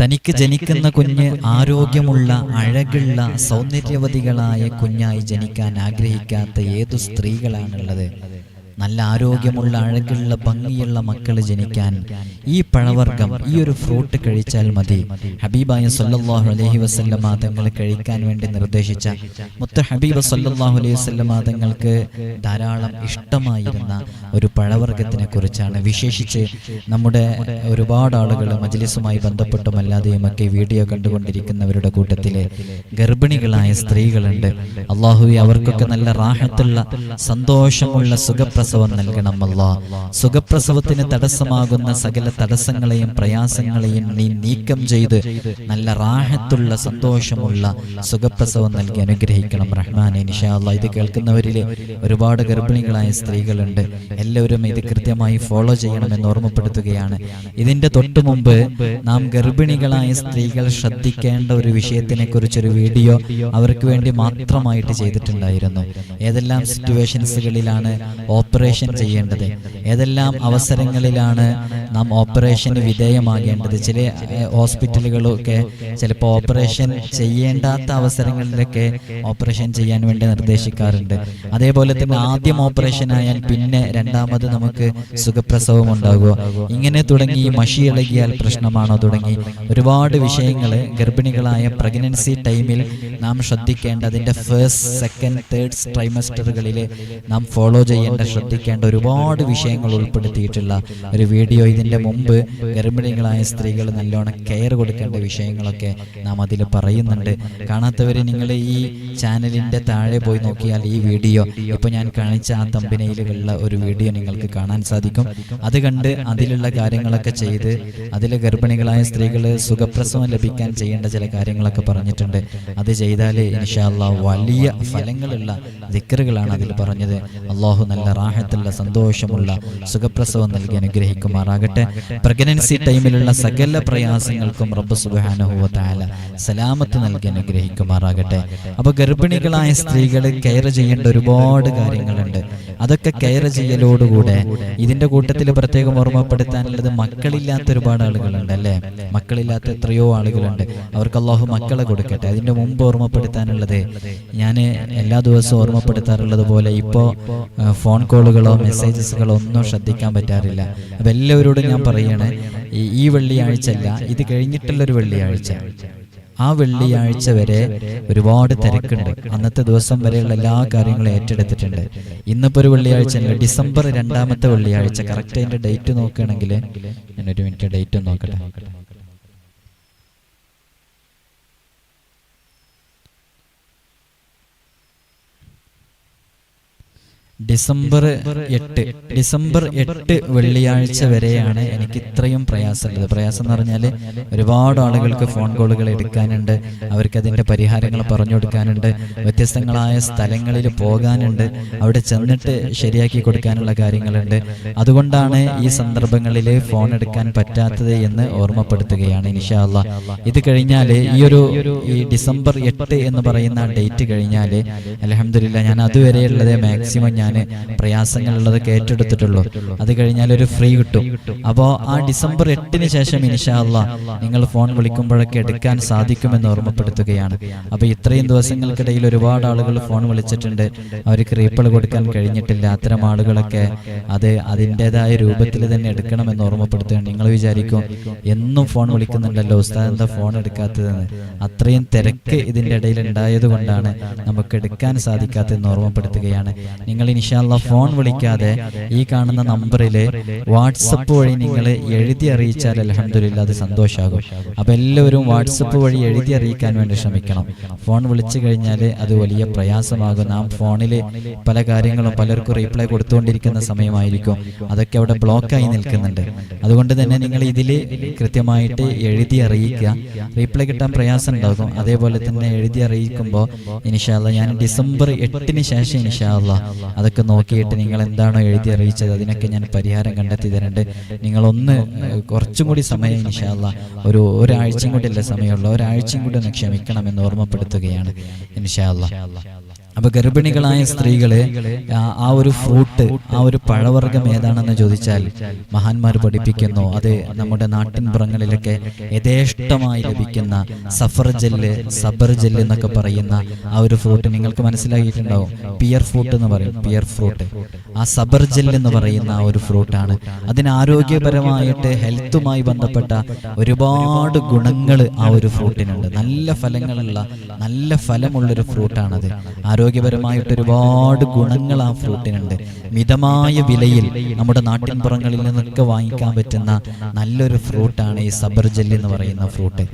തനിക്ക് ജനിക്കുന്ന കുഞ്ഞ് ആരോഗ്യമുള്ള അഴകുള്ള സൗന്ദര്യവതികളായ കുഞ്ഞായി ജനിക്കാൻ ആഗ്രഹിക്കാത്ത ഏതു സ്ത്രീകളാണുള്ളത്? നല്ല ആരോഗ്യമുള്ള അഴകുള്ള ഭംഗിയുള്ള മക്കൾ ജനിക്കാൻ ഈ പഴവർഗം ഈ ഒരു ഫ്രൂട്ട് കഴിച്ചാൽ മതി. ഹബീബായ സല്ലാഹു അലഹി വസല്ലമ തങ്ങൾ കഴിക്കാൻ വേണ്ടി നിർദ്ദേശിച്ച മുത്ത ഹബീബ് സല്ലാഹു അലൈഹി വസല്ലമ തങ്ങൾക്ക് ധാരാളം ഇഷ്ടമായിരുന്ന ഒരു പഴവർഗത്തിനെ കുറിച്ചാണ്. വിശേഷിച്ച് നമ്മുടെ ഒരുപാട് ആളുകൾ മജ്ലിസുമായി ബന്ധപ്പെട്ടും അല്ലാതെയും ഒക്കെ വീഡിയോ കണ്ടുകൊണ്ടിരിക്കുന്നവരുടെ കൂട്ടത്തിലെ ഗർഭിണികളായ സ്ത്രീകളുണ്ട്. അള്ളാഹുവി അവർക്കൊക്കെ നല്ല റാഹത്തുള്ള സന്തോഷമുള്ള സുഖപ്രസവം അല്ല സുഖപ്രസവത്തിന് തടസ്സമാകുന്ന സകല തടസ്സങ്ങളെയും പ്രയാസങ്ങളെയും നീ നീക്കം ചെയ്ത് നല്ല റാഹത്തുള്ള സന്തോഷമുള്ള സുഖപ്രസവം നൽകി അനുഗ്രഹിക്കണം റഹ്മാനെ. നിഷാല്ല ഇത് കേൾക്കുന്നവരിൽ ഒരുപാട് ഗർഭിണികളായ സ്ത്രീകളുണ്ട്. എല്ലാവരും ഇത് കൃത്യമായി ഫോളോ ചെയ്യണമെന്ന് ഓർമ്മപ്പെടുത്തുകയാണ്. ഇതിന്റെ തൊട്ടു മുമ്പ് നാം ഗർഭിണികളായ സ്ത്രീകൾ ശ്രദ്ധിക്കേണ്ട ഒരു വിഷയത്തിനെ കുറിച്ചൊരു വീഡിയോ അവർക്ക് വേണ്ടി മാത്രമായിട്ട് ചെയ്തിട്ടുണ്ടായിരുന്നു. ഏതെല്ലാം സിറ്റുവേഷൻസുകളിലാണ് ഓപ്പറേഷൻ ചെയ്യേണ്ടത്. ഏതെല്ലാം അവസരങ്ങളിലാണ് നാം ഓപ്പറേഷന് വിധേയമാകേണ്ടത്. ചില ഹോസ്പിറ്റലുകളൊക്കെ ചിലപ്പോൾ ഓപ്പറേഷൻ ചെയ്യേണ്ടാത്ത അവസരങ്ങളിലൊക്കെ ഓപ്പറേഷൻ ചെയ്യാൻ വേണ്ടി നിർദ്ദേശിക്കാറുണ്ട്. അതേപോലെ തന്നെ ആദ്യം ഓപ്പറേഷൻ ആയാൽ പിന്നെ രണ്ടാമത് നമുക്ക് സുഖപ്രസവം ഉണ്ടാകുമോ ഇങ്ങനെ തുടങ്ങി മഷി ഇളകിയാൽ പ്രശ്നമാണോ തുടങ്ങി. ഒരുപാട് വിഷയങ്ങൾ ഗർഭിണികളായ പ്രഗ്നൻസി ടൈമിൽ നാം ശ്രദ്ധിക്കേണ്ട അതിന്റെ ഫസ്റ്റ് സെക്കൻഡ് തേർഡ് ട്രൈമസ്റ്ററുകളിൽ നാം ഫോളോ ചെയ്യേണ്ട ശ്രദ്ധിക്കേണ്ട ഒരുപാട് വിഷയങ്ങൾ ഉൾപ്പെടുത്തിയിട്ടുള്ള ഒരു വീഡിയോ ഇതിന്റെ മുമ്പ് ഗർഭിണികളായ സ്ത്രീകൾ നല്ലോണം കെയർ കൊടുക്കേണ്ട വിഷയങ്ങളൊക്കെ നാം അതിൽ പറയുന്നുണ്ട്. കാണാത്തവർ നിങ്ങൾ ഈ ചാനലിന്റെ താഴെ പോയി നോക്കിയാൽ ഈ വീഡിയോ ഇപ്പോൾ ഞാൻ കാണിച്ച ആ തമ്പനയിലുള്ള ഒരു വീഡിയോ നിങ്ങൾക്ക് കാണാൻ സാധിക്കും. അത് കണ്ട് അതിലുള്ള കാര്യങ്ങളൊക്കെ ചെയ്ത് അതിലെ ഗർഭിണികളായ സ്ത്രീകൾ സുഖപ്രസവം ലഭിക്കാൻ ചെയ്യേണ്ട ചില കാര്യങ്ങളൊക്കെ പറഞ്ഞിട്ടുണ്ട്. അത് ചെയ്താൽ ഇൻഷാല്ല വലിയ ഫലങ്ങളുള്ള ദിക്കറുകളാണ് അതിൽ പറഞ്ഞത്. അള്ളാഹു നല്ല റാഹത്തുള്ള സന്തോഷമുള്ള സുഖപ്രസവം നൽകി അനുഗ്രഹിക്കുമാറാകട്ടെ. പ്രഗ്നൻസി ടൈമിലുള്ള സകല പ്രയാസങ്ങൾക്കും റബ്ബ് സുബാനഹുവ താല സലാമത്ത് നൽകി അനുഗ്രഹിക്കുമാറാകട്ടെ. അപ്പോൾ ഗർഭിണികളായ സ്ത്രീകൾ കെയർ ചെയ്യേണ്ട ഒരുപാട് കാര്യങ്ങളുണ്ട്. അതൊക്കെ കെയർ ചെയ്യലോടുകൂടെ. ഇതിന്റെ കൂട്ടത്തിൽ പ്രത്യേകം ഓർമ്മപ്പെടുത്താനുള്ളത് മക്കളില്ലാത്ത ഒരുപാട് ആളുകളുണ്ട്. അല്ലേ മക്കളില്ലാത്ത എത്രയോ ആളുകളുണ്ട്. അവർക്ക് അള്ളാഹു മക്കളെ കൊടുക്കട്ടെ. അതിന്റെ മുമ്പ് ഓർമ്മപ്പെടുത്താനുള്ളത് ഞാൻ എല്ലാ ദിവസവും ഓർമ്മപ്പെടുത്താറുള്ളത് പോലെ ഇപ്പോൾ ഫോൺ കോളുകളോ മെസ്സേജസുകളോ ഒന്നും ശ്രദ്ധിക്കാൻ പറ്റാറില്ല. അപ്പൊ എല്ലാവരോടും ഞാൻ പറയണേ ഈ- വെള്ളിയാഴ്ച അല്ല ഇത് കഴിഞ്ഞിട്ടുള്ളൊരു വെള്ളിയാഴ്ച. ആ വെള്ളിയാഴ്ച വരെ ഒരുപാട് തിരക്കുണ്ട്. അന്നത്തെ ദിവസം വരെയുള്ള എല്ലാ കാര്യങ്ങളും ഏറ്റെടുത്തിട്ടുണ്ട്. ഇന്നിപ്പോ ഒരു വെള്ളിയാഴ്ച അല്ല. ഡിസംബർ രണ്ടാമത്തെ വെള്ളിയാഴ്ച. കറക്റ്റ് അതിന്റെ ഡേറ്റ് നോക്കുകയാണെങ്കിൽ ഞാൻ ഒരു മിനിറ്റ് ഡേറ്റ് നോക്കട്ടെ. ഡിസംബർ എട്ട്. ഡിസംബർ എട്ട് വെള്ളിയാഴ്ച വരെയാണ് എനിക്ക് ഇത്രയും പ്രയാസമുള്ളത്. പ്രയാസം എന്ന് പറഞ്ഞാൽ ഒരുപാട് ആളുകൾക്ക് ഫോൺ കോളുകൾ എടുക്കാനുണ്ട്. അവർക്ക് അതിന്റെ പരിഹാരങ്ങൾ പറഞ്ഞു കൊടുക്കാനുണ്ട്. വ്യത്യസ്തങ്ങളായ സ്ഥലങ്ങളിൽ പോകാനുണ്ട്. അവിടെ ചെന്നിട്ട് ശരിയാക്കി കൊടുക്കാനുള്ള കാര്യങ്ങളുണ്ട്. അതുകൊണ്ടാണ് ഈ സന്ദർഭങ്ങളിൽ ഫോൺ എടുക്കാൻ പറ്റാത്തത് എന്ന് ഓർമ്മപ്പെടുത്തുകയാണ് ഇൻഷാല്ല ഇത് കഴിഞ്ഞാൽ ഈ ഒരു ഈ ഡിസംബർ എട്ട് എന്ന് പറയുന്ന ഡേറ്റ് കഴിഞ്ഞാൽ അലഹമില്ല ഞാൻ അതുവരെയുള്ളത് മാക്സിമം ഞാൻ പ്രയാസങ്ങളുള്ളതൊക്കെ ഏറ്റെടുത്തിട്ടുള്ളൂ അത് കഴിഞ്ഞാൽ ഒരു ഫ്രീ കിട്ടും. അപ്പോൾ ആ ഡിസംബർ എട്ടിന് ശേഷം ഇൻഷാല്ല നിങ്ങൾ ഫോൺ വിളിക്കുമ്പോഴൊക്കെ എടുക്കാൻ സാധിക്കുമെന്ന് ഓർമ്മപ്പെടുത്തുകയാണ്. അപ്പോൾ ഇത്രയും ദിവസങ്ങൾക്കിടയിൽ ഒരുപാട് ആളുകൾ ഫോൺ വിളിച്ചിട്ടുണ്ട്. അവർക്ക് റീപ്പിൾ കൊടുക്കാൻ കഴിഞ്ഞിട്ടില്ല. അത്തരം ആളുകളൊക്കെ അത് അതിന്റെതായ രൂപത്തിൽ തന്നെ എടുക്കണമെന്ന് ഓർമ്മപ്പെടുത്തുകയാണ്. നിങ്ങൾ വിചാരിക്കും എന്നും ഫോൺ വിളിക്കുന്നുണ്ടല്ലോ ഉസ്താദ് എന്താ ഫോൺ എടുക്കാത്തതെന്ന്. അത്രയും തിരക്ക് ഇതിന്റെ ഇടയിൽ ഉണ്ടായത് കൊണ്ടാണ് നമുക്ക് എടുക്കാൻ സാധിക്കാത്തതെന്ന് ഓർമ്മപ്പെടുത്തുകയാണ്. നിങ്ങൾ ഇൻഷാല്ല ഫോൺ വിളിക്കാതെ ഈ കാണുന്ന നമ്പറിൽ വാട്സപ്പ് വഴി നിങ്ങൾ എഴുതി അറിയിച്ചാൽ അലഹമില്ല അത് സന്തോഷമാകും അപ്പൊ എല്ലാവരും വാട്സപ്പ് വഴി എഴുതി അറിയിക്കാൻ വേണ്ടി ശ്രമിക്കണം. ഫോൺ വിളിച്ചു കഴിഞ്ഞാൽ അത് വലിയ പ്രയാസമാകും. നാം ഫോണിൽ പല കാര്യങ്ങളും പലർക്കും റീപ്ലൈ കൊടുത്തുകൊണ്ടിരിക്കുന്ന സമയമായിരിക്കും. അതൊക്കെ അവിടെ ബ്ലോക്കായി നിൽക്കുന്നുണ്ട്. അതുകൊണ്ട് തന്നെ നിങ്ങൾ ഇതിൽ കൃത്യമായിട്ട് എഴുതി അറിയിക്കുക. റീപ്ലൈ കിട്ടാൻ പ്രയാസം ഉണ്ടാകും അതേപോലെ തന്നെ എഴുതി അറിയിക്കുമ്പോൾ ഇനിഷാല്ല ഞാൻ ഡിസംബർ എട്ടിന് ശേഷം ഇൻഷാല്ല അതൊക്കെ നോക്കിയിട്ട് നിങ്ങൾ എന്താണോ എഴുതി അറിയിച്ചത് അതിനൊക്കെ ഞാൻ പരിഹാരം കണ്ടെത്തി തരണ്ട്. നിങ്ങളൊന്ന് കുറച്ചും കൂടി സമയം ഇൻഷാല്ല ഒരു ഒരാഴ്ചയും കൂടി അല്ല സമയമുള്ളൂ ഒരാഴ്ചയും കൂടി ഒന്ന് ക്ഷമിക്കണം എന്ന് ഓർമ്മപ്പെടുത്തുകയാണ് ഇൻഷാല്ല അപ്പൊ ഗർഭിണികളായ സ്ത്രീകളെ ആ- ആ ഒരു ഫ്രൂട്ട് ആ ഒരു പഴവർഗം ഏതാണെന്ന് ചോദിച്ചാൽ മഹാന്മാർ പഠിപ്പിക്കുന്നു. അത് നമ്മുടെ നാട്ടിൻപുറങ്ങളിലൊക്കെ യഥേഷ്ടമായി ലഭിക്കുന്ന സഫർ ജെല്ല് സബർ ജെല്ല് എന്നൊക്കെ പറയുന്ന ആ ഒരു ഫ്രൂട്ട് നിങ്ങൾക്ക് മനസ്സിലാക്കിയിട്ടുണ്ടാവും പിയർ ഫ്രൂട്ട് എന്ന് പറയും പിയർ ഫ്രൂട്ട്. ആ സബർ ജെല്ല് എന്ന് പറയുന്ന ആ ഒരു ഫ്രൂട്ടാണ്. അതിന് ആരോഗ്യപരമായിട്ട് ഹെൽത്തുമായി ബന്ധപ്പെട്ട ഒരുപാട് ഗുണങ്ങൾ ആ ഒരു ഫ്രൂട്ടിനുണ്ട്. നല്ല ഫലങ്ങളുള്ള നല്ല ഫലമുള്ളൊരു ഫ്രൂട്ടാണത്. ആരോഗ്യപരമായിട്ട് ഒരുപാട് ഗുണങ്ങൾ ആ ഫ്രൂട്ടിനുണ്ട്. മിതമായ വിലയിൽ നമ്മുടെ നാട്ടിൻപുറങ്ങളിൽ നിന്നൊക്കെ വാങ്ങിക്കാൻ പറ്റുന്ന നല്ലൊരു ഫ്രൂട്ടാണ് ഈ സബർ ജെല്ലി എന്ന് പറയുന്ന ഫ്രൂട്ട്.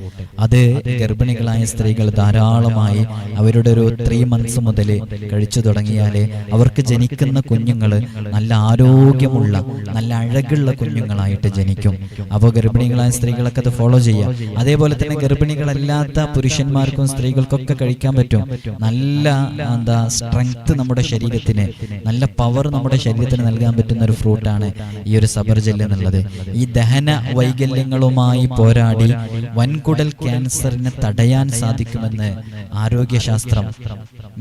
അത് ഗർഭിണികളായ സ്ത്രീകൾ ധാരാളമായി അവരുടെ ഒരു ത്രീ മന്ത്സ് മുതൽ കഴിച്ചു തുടങ്ങിയാൽ അവർക്ക് ജനിക്കുന്ന കുഞ്ഞുങ്ങൾ നല്ല ആരോഗ്യമുള്ള നല്ല അഴകുള്ള കുഞ്ഞുങ്ങളായിട്ട് ജനിക്കും. അപ്പോൾ ഗർഭിണികളായ സ്ത്രീകളൊക്കെ അത് ഫോളോ ചെയ്യാം. അതേപോലെ തന്നെ ഗർഭിണികളല്ലാത്ത പുരുഷന്മാർക്കും സ്ത്രീകൾക്കൊക്കെ കഴിക്കാൻ പറ്റും. നല്ല എന്താ സ്ട്രെങ്ത് നമ്മുടെ ശരീരത്തിന്? നല്ല പവർ നമ്മുടെ ശരീരത്തിന് നൽകാൻ പറ്റുന്ന ഒരു ഫ്രൂട്ടാണ് ഈ ഒരു സബർ ജെല്ല് എന്നുള്ളത്. ഈ ദഹന വൈകല്യങ്ങളുമായി പോരാടി വൻകുടൽ ക്യാൻസറിനെ തടയാൻ സാധിക്കുമെന്ന് ആരോഗ്യശാസ്ത്രം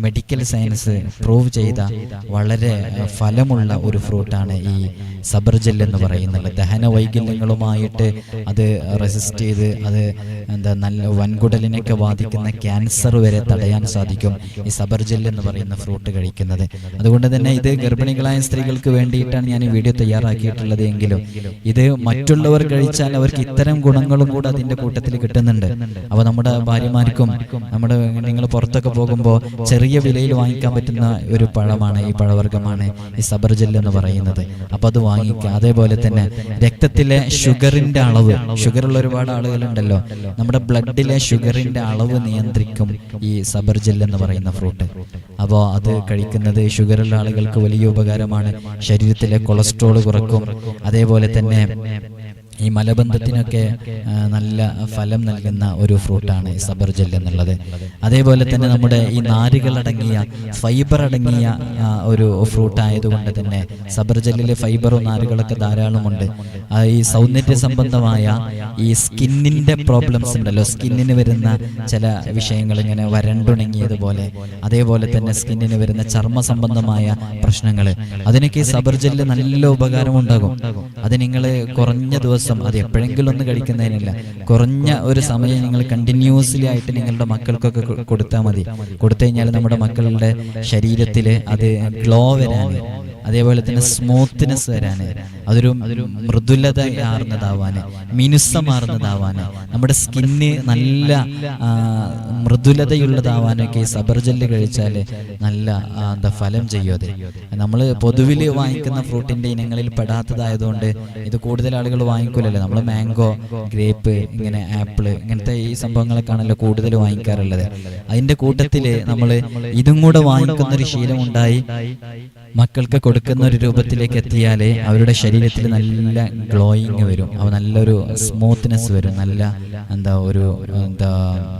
മെഡിക്കൽ സയൻസ് പ്രൂവ് ചെയ്ത വളരെ ഫലമുള്ള ഒരു ഫ്രൂട്ടാണ് ഈ സബർ ജെല്ല് എന്ന് പറയുന്നത്. ദഹന വൈകല്യങ്ങളുമായിട്ട് അത് റെസിസ്റ്റ് ചെയ്ത് അത് എന്താ നല്ല വൻകുടലിനൊക്കെ ബാധിക്കുന്ന ക്യാൻസർ വരെ തടയാൻ സാധിക്കും. ഈ സബർ ജെല്ല് എന്ന് പറയുന്ന ഫ്രൂട്ട് കഴിക്കുന്നത്. അതുകൊണ്ട് തന്നെ ഇത് ഗർഭിണികളായ സ്ത്രീകൾക്ക് വേണ്ടിയിട്ടാണ് ഞാൻ ഈ വീഡിയോ തയ്യാറാക്കിയിട്ടുള്ളത് എങ്കിലും ഇത് മറ്റുള്ളവർ കഴിച്ചാൽ അവർക്ക് ഇത്തരം ഗുണങ്ങളും കൂടെ അതിന്റെ കൂട്ടത്തിൽ കിട്ടുന്നുണ്ട്. അപ്പോൾ നമ്മുടെ ഭാര്യമാർക്കും നമ്മുടെ നിങ്ങൾ പുറത്തൊക്കെ പോകുമ്പോൾ ചെറിയ വിലയിൽ വാങ്ങിക്കാൻ പറ്റുന്ന ഒരു പഴമാണ് ഈ പഴവർഗമാണ് ഈ സബർജൽ എന്ന് പറയുന്നത്. അപ്പോൾ അത് വാങ്ങിക്കുക. അതേപോലെ തന്നെ രക്തത്തിലെ ഷുഗറിന്റെ അളവ്. ഷുഗറുള്ള ഒരുപാട് ആളുകളുണ്ടല്ലോ. നമ്മുടെ ബ്ലഡിലെ ഷുഗറിന്റെ അളവ് നിയന്ത്രിക്കും ഈ സബർജൽ എന്ന് പറയുന്ന ഫ്രൂട്ട്. അപ്പോൾ അത് കഴിക്കുന്നത് ഷുഗറുള്ള ആളുകൾക്ക് വലിയ ഉപകാരമാണ്. ശരീരത്തിലെ കൊളസ്ട്രോൾ കുറക്കും. അതേപോലെ തന്നെ ഈ മലബന്ധത്തിനൊക്കെ നല്ല ഫലം നൽകുന്ന ഒരു ഫ്രൂട്ടാണ് ഈ സബർ ജെൽ എന്നുള്ളത്. അതേപോലെ തന്നെ നമ്മുടെ ഈ നാരുകളടങ്ങിയ ഫൈബർ അടങ്ങിയ ഒരു ഫ്രൂട്ട് ആയതുകൊണ്ട് തന്നെ സബർ ജെല്ലിൽ ഫൈബറും നാരുകളൊക്കെ ധാരാളമുണ്ട്. ഈ സൗന്ദര്യ സംബന്ധമായ ഈ സ്കിന്നിന്റെ പ്രോബ്ലംസ് ഉണ്ടല്ലോ. സ്കിന്നിന് വരുന്ന ചില വിഷയങ്ങൾ ഇങ്ങനെ വരണ്ടുണങ്ങിയതുപോലെ അതേപോലെ തന്നെ സ്കിന്നിന് വരുന്ന ചർമ്മ സംബന്ധമായ പ്രശ്നങ്ങൾ അതിനൊക്കെ ഈ സബർ ജെല്ല് നല്ല ഉപകാരമുണ്ടാകും. അത് നിങ്ങൾ കുറഞ്ഞ ദിവസം അത് എപ്പോഴെങ്കിലും ഒന്ന് കഴിക്കുന്നതിനല്ല. കുറഞ്ഞ ഒരു സമയം നിങ്ങൾ കണ്ടിന്യൂസ്ലി ആയിട്ട് നിങ്ങളുടെ മക്കൾക്കൊക്കെ കൊടുത്താൽ മതി. കൊടുത്തു കഴിഞ്ഞാൽ നമ്മുടെ മക്കളുടെ ശരീരത്തിൽ അത് ഗ്ലോ വരാൻ അതേപോലെ തന്നെ സ്മൂത്ത്നെസ് വരാൻ അതൊരു മൃദുലത ആർന്നതാവാൻ മിനുസമാർന്നതാവാൻ നമ്മുടെ സ്കിന്ന് നല്ല മൃദുലതയുള്ളതാവാനൊക്കെ ഈ സബർ ജെല്ല് കഴിച്ചാൽ നല്ല എന്താ ഫലം ചെയ്യും അത്. നമ്മൾ പൊതുവിൽ വാങ്ങിക്കുന്ന ഫ്രൂട്ടിന്റെ ഇനങ്ങളിൽ പെടാത്തതായതുകൊണ്ട് ഇത് കൂടുതൽ ആളുകൾ വാങ്ങിക്കൂലല്ലോ. നമ്മൾ മാംഗോ ഗ്രേപ്പ് ഇങ്ങനെ ആപ്പിൾ ഇങ്ങനത്തെ ഈ സംഭവങ്ങളൊക്കെയാണല്ലോ കൂടുതൽ വാങ്ങിക്കാറുള്ളത്. അതിന്റെ കൂട്ടത്തിൽ നമ്മൾ ഇതും കൂടെ വാങ്ങിക്കുന്ന ഒരു ശീലമുണ്ടായി. മക്കൾക്ക് കൊടുക്കുന്ന ഒരു രൂപത്തിലേക്ക് എത്തിയാലേ അവരുടെ ശരീരത്തിൽ നല്ല ഗ്ലോയിങ് വരും. അവ നല്ലൊരു സ്മൂത്ത്നെസ് വരും. നല്ല എന്താ ഒരു എന്താ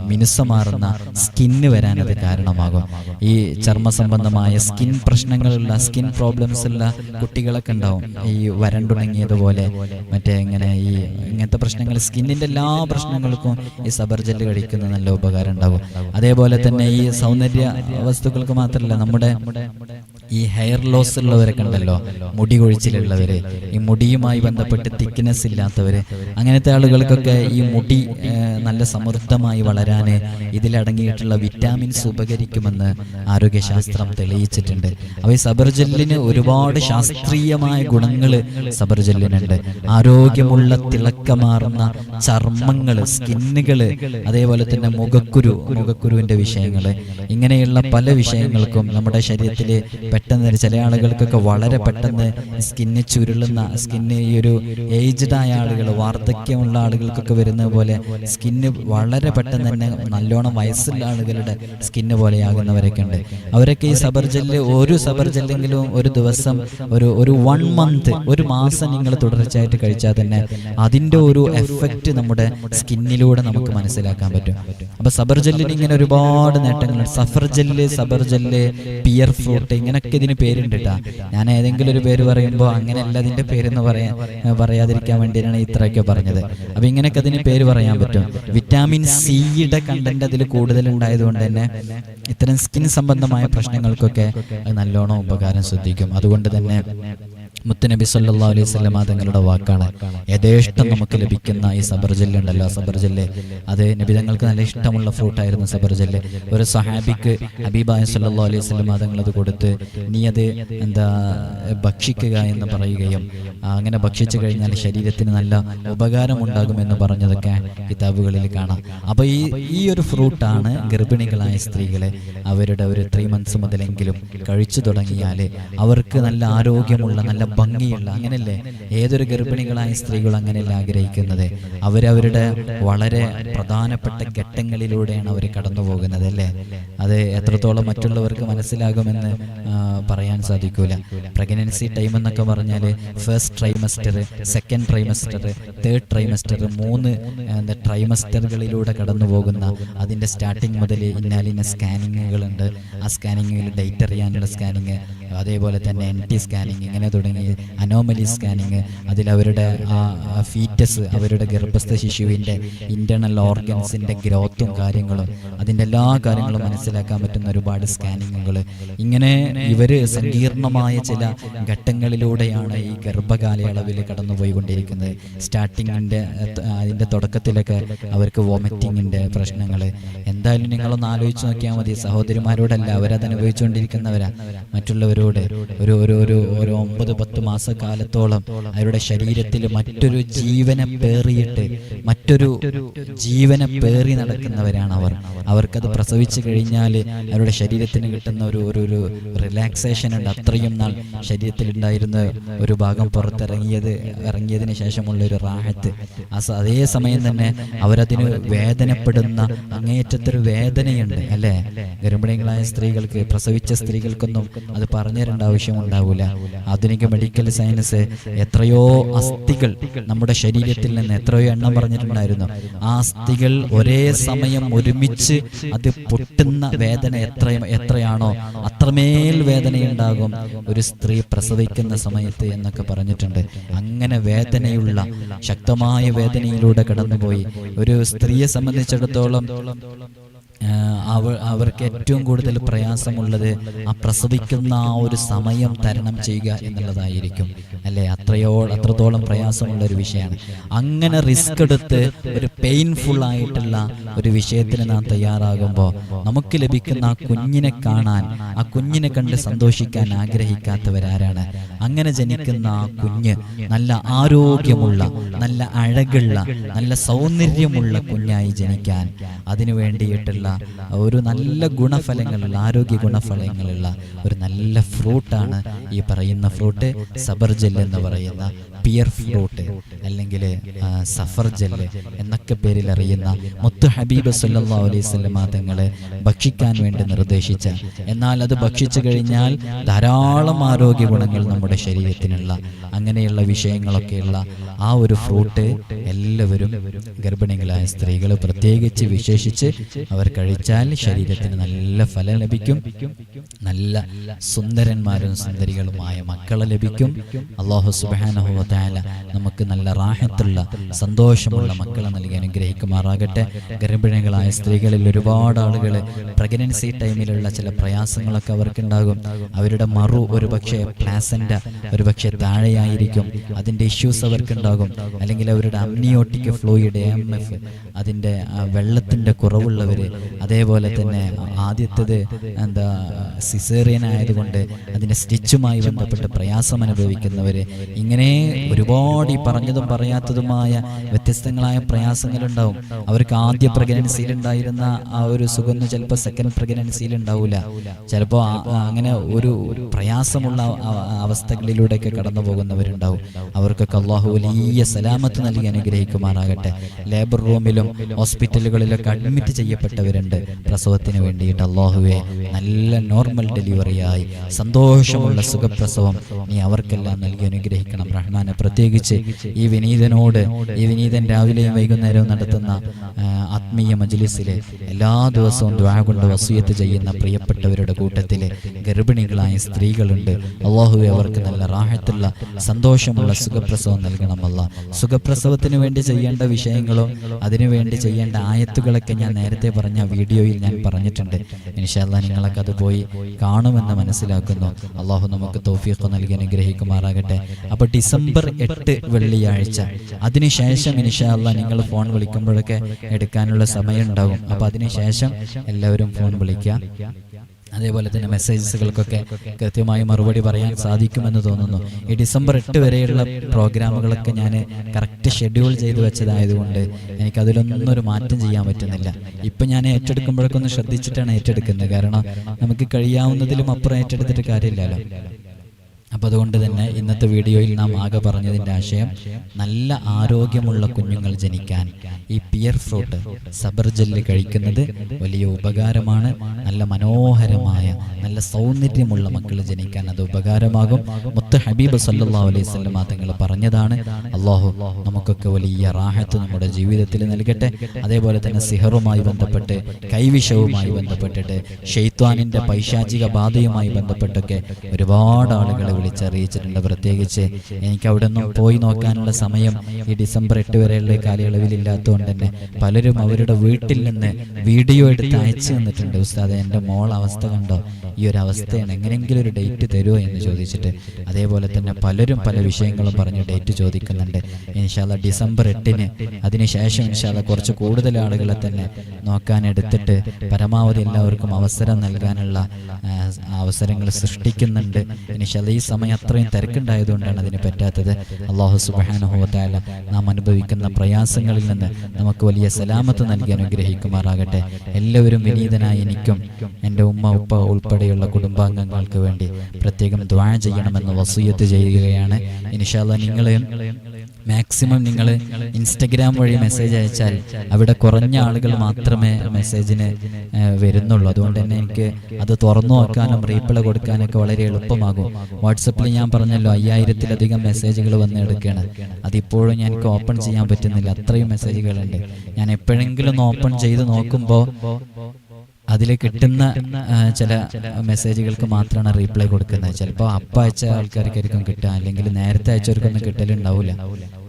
മിനുസമാറുന്ന സ്കിന്ന് വരാനത് കാരണമാകും. ഈ ചർമ്മ സംബന്ധമായ സ്കിൻ പ്രശ്നങ്ങളുള്ള സ്കിൻ പ്രോബ്ലംസ് ഉള്ള കുട്ടികളൊക്കെ ഉണ്ടാവും. ഈ വരണ്ടുണങ്ങിയതുപോലെ മറ്റേ ഇങ്ങനെ ഈ ഇങ്ങനത്തെ പ്രശ്നങ്ങൾ സ്കിന്നിന്റെ എല്ലാ പ്രശ്നങ്ങൾക്കും ഈ സബർ ജെല്ല് കഴിക്കുന്നത് നല്ല ഉപകാരം ഉണ്ടാകും. അതേപോലെ തന്നെ ഈ സൗന്ദര്യ വസ്തുക്കൾക്ക് മാത്രമല്ല നമ്മുടെ ഈ ഹെയർ ലോസ് ഉള്ളവരൊക്കെ ഉണ്ടല്ലോ മുടി കൊഴിച്ചിലുള്ളവര് ഈ മുടിയുമായി ബന്ധപ്പെട്ട് തിക്നെസ് ഇല്ലാത്തവര് അങ്ങനത്തെ ആളുകൾക്കൊക്കെ ഈ മുടി നല്ല സമൃദ്ധമായി വളരാൻ ഇതിലടങ്ങിയിട്ടുള്ള വിറ്റാമിൻസ് ഉപകരിക്കുമെന്ന് ആരോഗ്യശാസ്ത്രം തെളിയിച്ചിട്ടുണ്ട്. അപ്പോൾ ഈ സബർ ജെല്ലിന് ഒരുപാട് ശാസ്ത്രീയമായ ഗുണങ്ങൾ സബർ ജെല്ലിനുണ്ട്. ആരോഗ്യമുള്ള തിളക്കമാർന്ന ചർമ്മങ്ങൾ സ്കിന്നുകൾ അതേപോലെ തന്നെ മുഖക്കുരു മുഖക്കുരുവിന്റെ വിഷയങ്ങൾ ഇങ്ങനെയുള്ള പല വിഷയങ്ങൾക്കും നമ്മുടെ ശരീരത്തിൽ പെട്ടെന്ന് ചില ആളുകൾക്കൊക്കെ വളരെ പെട്ടെന്ന് സ്കിന്ന് ചുരുളുന്ന സ്കിന്ന് ഈ ഒരു ഏജ്ഡ് ആയ ആളുകൾ വാർദ്ധക്യമുള്ള ആളുകൾക്കൊക്കെ വരുന്ന പോലെ സ്കിന്ന് വളരെ പെട്ടെന്ന് തന്നെ നല്ലോണം വയസ്സുള്ള ആളുകളുടെ സ്കിന്ന് പോലെയാകുന്നവരൊക്കെ ഉണ്ട്. അവരൊക്കെ ഈ സബർ ജെല്ല് ഒരു സബർ ജെല്ലെങ്കിലും ഒരു ദിവസം ഒരു ഒരു വൺ മന്ത് ഒരു മാസം നിങ്ങൾ തുടർച്ചയായിട്ട് കഴിച്ചാൽ തന്നെ അതിന്റെ ഒരു എഫക്റ്റ് നമ്മുടെ സ്കിന്നിലൂടെ നമുക്ക് മനസ്സിലാക്കാൻ പറ്റും. അപ്പൊ സബർ ജെല്ലിന് ഇങ്ങനെ ഒരുപാട് നേട്ടങ്ങളുണ്ട്. സഫർ ജെല്ല് സബർ ജെല്ല് പിയർ ഫ്രൂട്ട് ഇങ്ങനെ ഇങ്ങനെയൊക്കെ ഇതിന് പേരുണ്ട് കേട്ടാ ഞാൻ ഏതെങ്കിലും ഒരു പേര് പറയുമ്പോൾ അങ്ങനെയല്ല അതിന്റെ പേരെന്ന് പറയാൻ പറയാതിരിക്കാൻ വേണ്ടിയാണ് ഇത്രയൊക്കെ പറഞ്ഞത്. അപ്പൊ ഇങ്ങനെയൊക്കെ അതിന് പേര് പറയാൻ പറ്റും. വിറ്റാമിൻ സിയുടെ കണ്ടന്റ് അതിൽ കൂടുതൽ ഉണ്ടായതുകൊണ്ട് തന്നെ ഇത്തരം സ്കിൻ സംബന്ധമായ പ്രശ്നങ്ങൾക്കൊക്കെ നല്ലോണം ഉപകാരം ശ്രദ്ധിക്കും. അതുകൊണ്ട് തന്നെ മുത്തുനബി സല്ലാ അലൈഹി സ്വലമ തങ്ങളുടെ വാക്കാണ്. യഥേഷ്ടം നമുക്ക് ലഭിക്കുന്ന ഈ സബർജല്ല് ഉണ്ടല്ലോ സബർ സബർജല്ല് അത് നബി തങ്ങൾക്ക് നല്ല ഇഷ്ടമുള്ള ഫ്രൂട്ടായിരുന്നു സബർജല്ല് ഒരു സഹാബിക്ക് ഹബീബായ സല്ലാ അലൈഹി സ്വലമ തങ്ങൾ അത് കൊടുത്ത് നീ അത് എന്താ ഭക്ഷിക്കുക എന്ന് പറയുകയും അങ്ങനെ ഭക്ഷിച്ചു കഴിഞ്ഞാൽ ശരീരത്തിന് നല്ല ഉപകാരമുണ്ടാകുമെന്ന് പറഞ്ഞതൊക്കെ കിതാബുകളിൽ കാണാം. അപ്പൊ ഈ ഈ ഒരു ഫ്രൂട്ടാണ് ഗർഭിണികളായ സ്ത്രീകളെ അവരുടെ ഒരു ത്രീ മന്ത്സ് മുതലെങ്കിലും കഴിച്ചു തുടങ്ങിയാൽ അവർക്ക് നല്ല ആരോഗ്യമുള്ള നല്ല ഭംഗിയുള്ള അങ്ങനെയല്ലേ? ഏതൊരു ഗർഭിണികളായ സ്ത്രീകൾ അങ്ങനെയല്ല ആഗ്രഹിക്കുന്നത്? അവരവരുടെ വളരെ പ്രധാനപ്പെട്ട ഘട്ടങ്ങളിലൂടെയാണ് അവർ കടന്നു പോകുന്നത് അല്ലേ? അത് എത്രത്തോളം മറ്റുള്ളവർക്ക് മനസ്സിലാകുമെന്ന് പറയാൻ സാധിക്കൂല. പ്രഗ്നൻസി ടൈം എന്നൊക്കെ പറഞ്ഞാൽ first trimester second trimester third trimester മൂന്ന് ട്രൈമസ്റ്ററുകളിലൂടെ കടന്നു പോകുന്ന അതിന്റെ സ്റ്റാർട്ടിങ് മുതൽ ഇന്നാലിന സ്കാനിങ്ങുകളുണ്ട് ആ സ്കാനിങ്ങിൽ ഡേറ്റ് അറിയാനുള്ള സ്കാനിങ് അതേപോലെ തന്നെ എൻ ടി സ്കാനിങ് ഇങ്ങനെ തുടങ്ങി അനോമലി സ്കാനിങ് അതിൽ അവരുടെ ആ ഫീറ്റസ് അവരുടെ ഗർഭസ്ഥ ശിശുവിന്റെ ഇന്റേർണൽ ഓർഗൻസിന്റെ ഗ്രോത്തും കാര്യങ്ങളും അതിന്റെ എല്ലാ കാര്യങ്ങളും മനസ്സിലാക്കാൻ പറ്റുന്ന ഒരുപാട് സ്കാനിങ്ങുകൾ ഇങ്ങനെ ഇവർ സങ്കീർണമായ ചില ഘട്ടങ്ങളിലൂടെയാണ് ഈ ഗർഭകാലയളവിൽ കടന്നുപോയിക്കൊണ്ടിരിക്കുന്നത്. സ്റ്റാർട്ടിങ്ങിന്റെ അതിന്റെ തുടക്കത്തിലൊക്കെ അവർക്ക് വോമിറ്റിങ്ങിന്റെ പ്രശ്നങ്ങൾ. എന്തായാലും നിങ്ങളൊന്ന് ആലോചിച്ച് നോക്കിയാൽ മതി. സഹോദരിമാരോടല്ല അവരത് അനുഭവിച്ചുകൊണ്ടിരിക്കുന്നവരാ മറ്റുള്ളവരോട് ഒരു ഒരു ഒരു ഒരു ഒമ്പത് പത്ത് മാസക്കാലത്തോളം അവരുടെ ശരീരത്തിൽ മറ്റൊരു ജീവനെ പേറിയിട്ട് മറ്റൊരു ജീവനെ പേറി നടക്കുന്നവരാണ് അവർ. അവർക്കത് പ്രസവിച്ചു കഴിഞ്ഞാൽ അവരുടെ ശരീരത്തിന് കിട്ടുന്ന ഒരു ഒരു ഒരു റിലാക്സേഷൻ ഉണ്ട്. അത്രയും നാൾ ശരീരത്തിൽ ഉണ്ടായിരുന്ന ഒരു ഭാഗം പുറത്തിറങ്ങിയത് ഇറങ്ങിയതിന് ശേഷമുള്ള ഒരു റാഹത്ത്. അതേ സമയം തന്നെ അവരതിന് വേദനപ്പെടുന്ന അങ്ങേയറ്റത്തൊരു വേദനയുണ്ട്. അല്ലേ? ഗർഭിണികളായ സ്ത്രീകൾക്ക് പ്രസവിച്ച സ്ത്രീകൾക്കൊന്നും അത് പറഞ്ഞു തരേണ്ട ആവശ്യമുണ്ടാവില്ല ആധുനിക മെഡിക്കൽ സയൻസ് എത്രയോ അസ്ഥികൾ നമ്മുടെ ശരീരത്തിൽ നിന്ന് എത്രയോ എണ്ണം പറഞ്ഞിട്ടുണ്ടായിരുന്നു. ആ അസ്ഥികൾ ഒരേ സമയം ഒരുമിച്ച് അത് പൊട്ടുന്ന വേദന എത്ര എത്രയാണോ അത്രമേൽ വേദനയുണ്ടാകും. ഒരു സ്ത്രീ പ്രസവിക്കുന്ന സമയത്ത് എന്നൊക്കെ പറഞ്ഞിട്ടുണ്ട്. അങ്ങനെ വേദനയുള്ള ശക്തമായ വേദനയിലൂടെ കടന്നുപോയി. ഒരു സ്ത്രീയെ സംബന്ധിച്ചിടത്തോളം അവ അവർക്ക് ഏറ്റവും കൂടുതൽ പ്രയാസമുള്ളത് ആ പ്രസവിക്കുന്ന ആ ഒരു സമയം തരണം ചെയ്യുക എന്നുള്ളതായിരിക്കും. അല്ലെ? അത്രയോ അത്രത്തോളം പ്രയാസമുള്ള ഒരു വിഷയമാണ്. അങ്ങനെ റിസ്ക് എടുത്ത് ഒരു പെയിൻഫുൾ ആയിട്ടുള്ള ഒരു വിഷയത്തിന് നാം തയ്യാറാകുമ്പോൾ നമുക്ക് ലഭിക്കുന്ന ആ കുഞ്ഞിനെ കാണാൻ ആ കുഞ്ഞിനെ കണ്ട് സന്തോഷിക്കാൻ ആഗ്രഹിക്കാത്തവരാരാണ്. അങ്ങനെ ജനിക്കുന്ന ആ കുഞ്ഞ് നല്ല ആരോഗ്യമുള്ള നല്ല അഴകുള്ള നല്ല സൗന്ദര്യമുള്ള കുഞ്ഞായി ജനിക്കാൻ അതിനു വേണ്ടിയിട്ടുള്ള ഒരു നല്ല ഗുണഫലങ്ങളുള്ള ആരോഗ്യ ഗുണഫലങ്ങളുള്ള ഒരു നല്ല ഫ്രൂട്ടാണ് ഈ പറയുന്ന ഫ്രൂട്ട് സബർജൽ എന്ന് പറയുന്ന പിയർ ഫ്രൂട്ട് അല്ലെങ്കിൽ സഫർ ജെല്ല് എന്നൊക്കെ പേരിൽ അറിയുന്ന മുത്തു ഹബീബ് സല്ലാ അലൈഹി സ്വലമ തങ്ങളെ ഭക്ഷിക്കാൻ വേണ്ടി നിർദ്ദേശിച്ച എന്നാൽ അത് ഭക്ഷിച്ചു കഴിഞ്ഞാൽ ധാരാളം ആരോഗ്യ ഗുണങ്ങൾ നമ്മുടെ ശരീരത്തിനുള്ള അങ്ങനെയുള്ള വിഷയങ്ങളൊക്കെയുള്ള ആ ഒരു ഫ്രൂട്ട് എല്ലാവരും ഗർഭിണികളായ സ്ത്രീകൾ പ്രത്യേകിച്ച് വിശേഷിച്ച് അവർ കഴിച്ചാൽ ശരീരത്തിന് നല്ല ഫലം ലഭിക്കും. നല്ല സുന്ദരന്മാരും സുന്ദരികളുമായ മക്കളെ ലഭിക്കും. അള്ളാഹു സുബാനഹുല നമുക്ക് നല്ല റാഹത്തുള്ള സന്തോഷമുള്ള മക്കളെ നൽകി അനുഗ്രഹിക്കുമാറാകട്ടെ. ഗർഭിണികളായ സ്ത്രീകളിൽ ഒരുപാട് ആളുകൾ പ്രഗ്നൻസി ടൈമിലുള്ള ചില പ്രയാസങ്ങളൊക്കെ അവർക്കുണ്ടാകും. അവരുടെ മറു ഒരു പക്ഷേ പ്ലാസന്റ ഒരു പക്ഷേ താഴെയായിരിക്കും. അതിന്റെ ഇഷ്യൂസ് അവർക്കുണ്ടാകും. അല്ലെങ്കിൽ അവരുടെ അമ്നിയോട്ടിക് ഫ്ലൂയിഡ് എം എഫ് അതിന്റെ വെള്ളത്തിന്റെ കുറവുള്ളവർ അതേപോലെ തന്നെ ആദ്യത്തേത് എന്താ സിസേറിയൻ ആയതുകൊണ്ട് അതിന്റെ സ്റ്റിച്ചുമായി ബന്ധപ്പെട്ട് പ്രയാസം അനുഭവിക്കുന്നവർ ഇങ്ങനെ ഒരുപാട് ഈ പറഞ്ഞതും പറയാത്തതുമായ വ്യത്യസ്തങ്ങളായ പ്രയാസങ്ങളുണ്ടാവും. അവർക്ക് ആദ്യ പ്രഗ്നൻസിയിൽ ഉണ്ടായിരുന്ന ആ ഒരു സുഖം ചിലപ്പോൾ സെക്കൻഡ് പ്രഗ്നൻസിയിൽ ഉണ്ടാവില്ല ചിലപ്പോൾ അങ്ങനെ ഒരു പ്രയാസമുള്ള അവസ്ഥകളിലൂടെയൊക്കെ കടന്നു പോകുന്നവരുണ്ടാവും. അവർക്കൊക്കെ അള്ളാഹു വലിയ സലാമത്ത് നൽകി അനുഗ്രഹിക്കുമാറാകട്ടെ. ലേബർ റൂമിലും ഹോസ്പിറ്റലുകളിലൊക്കെ അഡ്മിറ്റ് ചെയ്യപ്പെട്ടവരുണ്ട്. പ്രസവത്തിന് വേണ്ടിയിട്ട് അള്ളാഹുവെ നല്ല നോർമൽ ഡെലിവറിയായി സന്തോഷമുള്ള സുഖപ്രസവം നീ അവർക്കെല്ലാം നൽകി അനുഗ്രഹിക്കണം. റഹ്മാനെ പ്രത്യേകിച്ച് ഈ വിനീതനോട് ഈ വിനീതൻ രാവിലെയും വൈകുന്നേരവും നടത്തുന്ന ആത്മീയ മജ്ലിസിലെ എല്ലാ ദിവസവും ദ്വാ കൊണ്ട് വസൂയത്ത് ചെയ്യുന്ന പ്രിയപ്പെട്ടവരുടെ കൂട്ടത്തിൽ ഗർഭിണികളായ സ്ത്രീകളുണ്ട്. അള്ളാഹുവെ അവർക്ക് നല്ല റാഹത്തുള്ള സന്തോഷമുള്ള സുഖപ്രസവം നൽകണമല്ല സുഖപ്രസവത്തിന് വേണ്ടി ചെയ്യേണ്ട വിഷയങ്ങളോ അതിനുവേണ്ടി ചെയ്യേണ്ട ആയത്തുകളൊക്കെ ഞാൻ നേരത്തെ പറഞ്ഞ വീഡിയോയിൽ ഞാൻ പറഞ്ഞിട്ടുണ്ട്. ഇൻഷാല്ല നിങ്ങളൊക്കെ അത് പോയി കാണുമെന്ന് മനസ്സിലാക്കുന്നു. അള്ളാഹു നമുക്ക് തൗഫീഖ് നൽകി അനുഗ്രഹിക്കുമാറാകട്ടെ. അപ്പോൾ ഡിസംബർ എട്ട് വെള്ളിയാഴ്ച. അതിനുശേഷം ഇനിഷാല്ല നിങ്ങൾ ഫോൺ വിളിക്കുമ്പോഴൊക്കെ എടുക്കാനുള്ള സമയം ഉണ്ടാകും അപ്പൊ അതിനുശേഷം എല്ലാവരും ഫോൺ വിളിക്കുക. അതേപോലെ തന്നെ മെസ്സേജസുകൾക്കൊക്കെ കൃത്യമായി മറുപടി പറയാൻ സാധിക്കുമെന്ന് തോന്നുന്നു. ഈ ഡിസംബർ എട്ട് വരെയുള്ള പ്രോഗ്രാമുകളൊക്കെ ഞാൻ കറക്റ്റ് ഷെഡ്യൂൾ ചെയ്തു വെച്ചതായതുകൊണ്ട് എനിക്ക് അതിലൊന്നും ഒരു മാറ്റം ചെയ്യാൻ പറ്റുന്നില്ല. ഇപ്പം ഞാൻ ഏറ്റെടുക്കുമ്പോഴൊക്കെ ഒന്ന് ശ്രദ്ധിച്ചിട്ടാണ് ഏറ്റെടുക്കുന്നത്. കാരണം നമുക്ക് കഴിയാവുന്നതിലും അപ്പുറം ഏറ്റെടുത്തിട്ട് കാര്യമില്ലല്ലോ. അപ്പോൾ അതുകൊണ്ട് തന്നെ ഇന്നത്തെ വീഡിയോയിൽ നാം ആകെ പറഞ്ഞതിന്റെ ആശയം നല്ല ആരോഗ്യമുള്ള കുഞ്ഞുങ്ങൾ ജനിക്കാൻ. ഈ പിയർ ഫ്രൂട്ട് സബർ ജെല്ല് കഴിക്കുന്നത് വലിയ ഉപകാരമാണ്. നല്ല മനോഹരമായ നല്ല സൗന്ദര്യമുള്ള മക്കൾ ജനിക്കാൻ അത് ഉപകാരമാകും. മുത്ത് ഹബീബ് സല്ലാ അലൈഹി സ്വല്ലം തങ്ങൾ പറഞ്ഞതാണ് അള്ളാഹു നമുക്കൊക്കെ വലിയ റാഹത്ത് നമ്മുടെ ജീവിതത്തിൽ നൽകട്ടെ. അതേപോലെ തന്നെ സിഹറുമായി ബന്ധപ്പെട്ട് കൈവിഷവുമായി ബന്ധപ്പെട്ടിട്ട് ഷെയ്ത്വാനിന്റെ പൈശാചിക ബാധയുമായി ബന്ധപ്പെട്ടൊക്കെ ഒരുപാട് ആളുകളെ വിളിച്ചറിയിച്ചിട്ടുണ്ട്. പ്രത്യേകിച്ച് എനിക്ക് അവിടെ നിന്നും പോയി നോക്കാനുള്ള സമയം ഈ ഡിസംബർ എട്ട് വരെയുള്ള കാലയളവിൽ ഇല്ലാത്തതുകൊണ്ട് തന്നെ പലരും അവരുടെ വീട്ടിൽ നിന്ന് വീഡിയോ എടുത്ത് അയച്ചു തന്നിട്ടുണ്ട്. ഉസ്താദ് എന്റെ മോൾ അവസ്ഥ കണ്ടോ? ഈ ഒരു അവസ്ഥയാണ്. എങ്ങനെയെങ്കിലും ഒരു ഡേറ്റ് തരുമോ? എന്ന് ചോദിച്ചിട്ട് അതേപോലെ തന്നെ പലരും പല വിഷയങ്ങളും പറഞ്ഞ് ഡേറ്റ് ചോദിക്കുന്നുണ്ട്. ഇൻഷാല്ല ഡിസംബർ എട്ടിന് അതിനുശേഷം ഇൻഷാല്ല കുറച്ച് കൂടുതൽ ആളുകളെ തന്നെ നോക്കാൻ എടുത്തിട്ട് പരമാവധി എല്ലാവർക്കും അവസരം നൽകാനുള്ള അവസരങ്ങൾ സൃഷ്ടിക്കുന്നുണ്ട്. ഇൻഷാല്ല ഈ സമയം അത്രയും തിരക്കുണ്ടായതുകൊണ്ടാണ് അതിന് പറ്റാത്തത്. അള്ളാഹു സുബാനുഹോത്തായ നാം അനുഭവിക്കുന്ന പ്രയാസങ്ങളിൽ നിന്ന് നമുക്ക് വലിയ സലാമത്ത് നൽകി അനുഗ്രഹിക്കുമാറാകട്ടെ. എല്ലാവരും വിനീതനായി എനിക്കും എന്റെ ഉമ്മ ഉപ്പ ഉൾപ്പെടെയുള്ള കുടുംബാംഗങ്ങൾക്ക് വേണ്ടി പ്രത്യേകം ദ്വാ ചെയ്യണമെന്ന് വസൂയത്ത് ചെയ്യുകയാണ്. ഇനിഷാല നിങ്ങളെയും മാക്സിമം നിങ്ങൾ ഇൻസ്റ്റഗ്രാം വഴി മെസ്സേജ് അയച്ചാൽ അവിടെ കുറഞ്ഞ ആളുകൾ മാത്രമേ മെസ്സേജിന് വരുന്നുള്ളൂ. അതുകൊണ്ട് തന്നെ എനിക്ക് അത് തുറന്നു നോക്കാനും റീപ്ലൈ കൊടുക്കാനൊക്കെ വളരെ എളുപ്പമാകും. വാട്സപ്പിൽ ഞാൻ പറഞ്ഞല്ലോ അയ്യായിരത്തിലധികം മെസ്സേജുകൾ വന്ന് എടുക്കുകയാണ് അതിപ്പോഴും എനിക്ക് ഓപ്പൺ ചെയ്യാൻ പറ്റുന്നില്ല. അത്രയും മെസ്സേജുകളുണ്ട് ഞാൻ എപ്പോഴെങ്കിലും ഓപ്പൺ ചെയ്ത് നോക്കുമ്പോൾ അതിൽ കിട്ടുന്ന ചില മെസ്സേജുകൾക്ക് മാത്രമാണ് റീപ്ലൈ കൊടുക്കുന്നത്. ചിലപ്പോൾ അപ്പം അയച്ച ആൾക്കാർക്കായിരിക്കും കിട്ടുക. അല്ലെങ്കിൽ നേരത്തെ അയച്ചവർക്കൊന്നും കിട്ടലുണ്ടാവില്ല.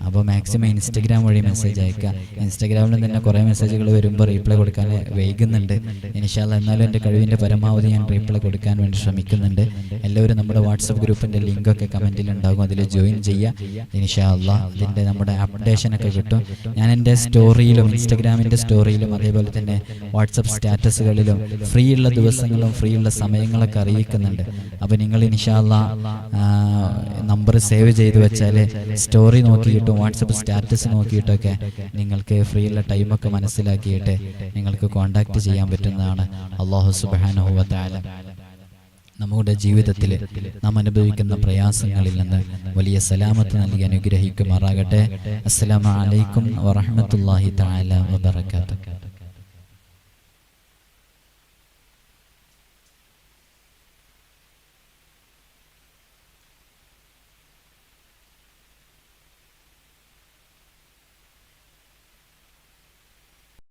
അപ്പോൾ മാക്സിമം ഇൻസ്റ്റഗ്രാം വഴി മെസ്സേജ് അയക്കുക. ഇൻസ്റ്റഗ്രാമിൽ തന്നെ കുറേ മെസ്സേജുകൾ വരുമ്പോൾ റീപ്ലൈ കൊടുക്കാൻ വൈകുന്നുണ്ട്. ഇനിഷാല്ല എന്നാലും എന്റെ കഴിവിന്റെ പരമാവധി ഞാൻ റീപ്ലൈ കൊടുക്കാൻ വേണ്ടി ശ്രമിക്കുന്നുണ്ട്. എല്ലാവരും നമ്മുടെ വാട്സപ്പ് ഗ്രൂപ്പിന്റെ ലിങ്കൊക്കെ കമന്റിൽ ഉണ്ടാകും. അതിൽ ജോയിൻ ചെയ്യുക. ഇനിഷാല്ല അതിന്റെ നമ്മുടെ അപ്ഡേഷനൊക്കെ കിട്ടും. ഞാൻ എന്റെ സ്റ്റോറിയിലും ഇൻസ്റ്റഗ്രാമിന്റെ സ്റ്റോറിയിലും അതേപോലെ തന്നെ വാട്സപ്പ് സ്റ്റാറ്റസുകളിലും ഫ്രീ ഉള്ള ദിവസങ്ങളും ഫ്രീ ഉള്ള സമയങ്ങളൊക്കെ അറിയിക്കുന്നുണ്ട്. അപ്പോൾ നിങ്ങൾ ഇൻഷാല്ല നമ്പർ സേവ് ചെയ്ത് വെച്ചാൽ സ്റ്റോറി നോക്കിയിട്ടും വാട്സപ്പ് സ്റ്റാറ്റസ് നോക്കിയിട്ടൊക്കെ നിങ്ങൾക്ക് ഫ്രീ ഉള്ള ടൈമൊക്കെ മനസ്സിലാക്കിയിട്ട് നിങ്ങൾക്ക് കോണ്ടാക്ട് ചെയ്യാൻ പറ്റുന്നതാണ്. അള്ളാഹു സുബാനുഭവത്തായ നമ്മുടെ ജീവിതത്തിൽ നാം അനുഭവിക്കുന്ന പ്രയാസങ്ങളിൽ നിന്ന് വലിയ സലാമത്ത് നൽകി അനുഗ്രഹിക്കുമാറാകട്ടെ. അസ്സലാമലൈക്കും വറഹമത്തല്ലാഹി താല വബർക്കാത്തു